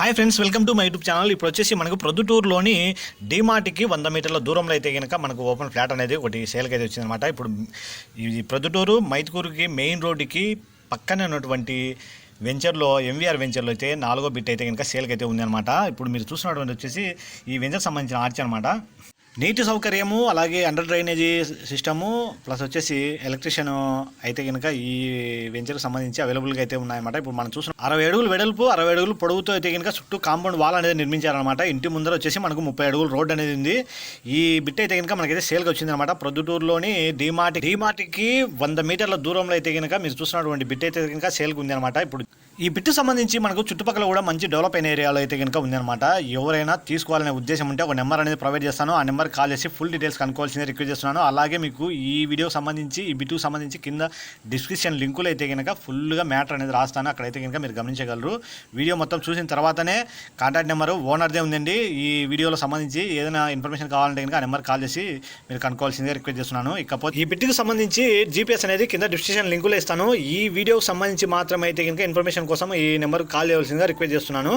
Hi friends welcome to my YouTube channel. ఇప్పుడు వచ్చేసి మనకు ప్రొద్దుటూరులోని డిమార్ట్కి వంద మీటర్ల దూరంలో అయితే కనుక మనకు ఓపెన్ ఫ్లాట్ అనేది ఒకటి సేల్కి అయితే వచ్చిందనమాట ఇప్పుడు ఇది ప్రొద్దుటూరు మైత్కూరుకి మెయిన్ రోడ్డుకి పక్కనే ఉన్నటువంటి వెంచర్లో ఎంవీఆర్ వెంచర్లో అయితే నాలుగో బిట్ అయితే కనుక సేల్కి అయితే ఉందన్నమాట. ఇప్పుడు మీరు చూసినటువంటి వచ్చేసి ఈ వెంచర్ సంబంధించిన ఆర్చ్ అనమాట నీటి సౌకర్యము అలాగే అండర్ డ్రైనేజీ సిస్టము ప్లస్ వచ్చేసి ఎలక్ట్రిషియన్ అయితే కనుక ఈ వెంచర్కి సంబంధించి అవైలబుల్గా అయితే ఉన్నాయన్నమాట. ఇప్పుడు మనం చూసిన అరవై అడుగులు వెడల్పు అరవై అడుగులు పొడవుతో అయితే కనుక చుట్టూ కాంపౌండ్ వాల్ అనేది నిర్మించారనమాట ఇంటి ముందర వచ్చేసి మనకు ముప్పై అడుగులు రోడ్ అనేది ఉంది. ఈ బిట్ అయితే కనుక మనకైతే సేల్కి వచ్చిందనమాట ప్రొద్దుటూరులోని డిమార్ట్ డిమార్ట్కి వంద మీటర్ల దూరంలో అయితే కనుక మీరు చూసినటువంటి బిట్ అయితే కనుక సేల్కి ఉంది అనమాట ఇప్పుడు ఈ బిట్టు సంబంధించి మనకు చుట్టుపక్కల కూడా మంచి డెవలప్ అయిన ఏరియాలో అయితే కనుక ఉందన్నమాట. ఎవరైనా తీసుకోవాలనే ఉద్దేశం ఉంటే ఒక నెంబర్ అనేది ప్రొవైడ్ చేస్తాను. ఆ నెంబర్ కాల్ చేసి ఫుల్ డీటెయిల్స్ కనుక్కోవాల్సిందే రిక్వెస్ట్ చేస్తున్నాను. అలాగే మీకు ఈ వీడియోకి సంబంధించి ఈ బిట్టుకు సంబంధించి కింద డిస్క్రిప్షన్ లింకులు అయితే కనుక ఫుల్గా మ్యాటర్ అనేది రాస్తాను. అక్కడైతే కనుక మీరు గమనించగలరు. వీడియో మొత్తం చూసిన తర్వాతనే కాంటాక్ట్ నెంబర్ ఓనర్దే ఉందండి. ఈ వీడియోలో సంబంధించి ఏదైనా ఇన్ఫర్మేషన్ కావాలంటే కనుక ఆ నెంబర్ కాల్ చేసి మీరు కనుక్కోవాల్సిందే రిక్వెస్ట్ చేస్తున్నాను. ఇకపోతే ఈ బిట్కి సంబంధించి జీపీఎస్ అనేది కింద డిస్క్రిప్షన్ లింకులు ఇస్తాను. ఈ వీడియోకి సంబంధించి మాత్రమే అయితే కనుక ఇన్ఫర్మేషన్ కోసం ఈ నెంబర్ కాల్ చేయవలసిందిగా రిక్వెస్ట్ చేస్తున్నాను.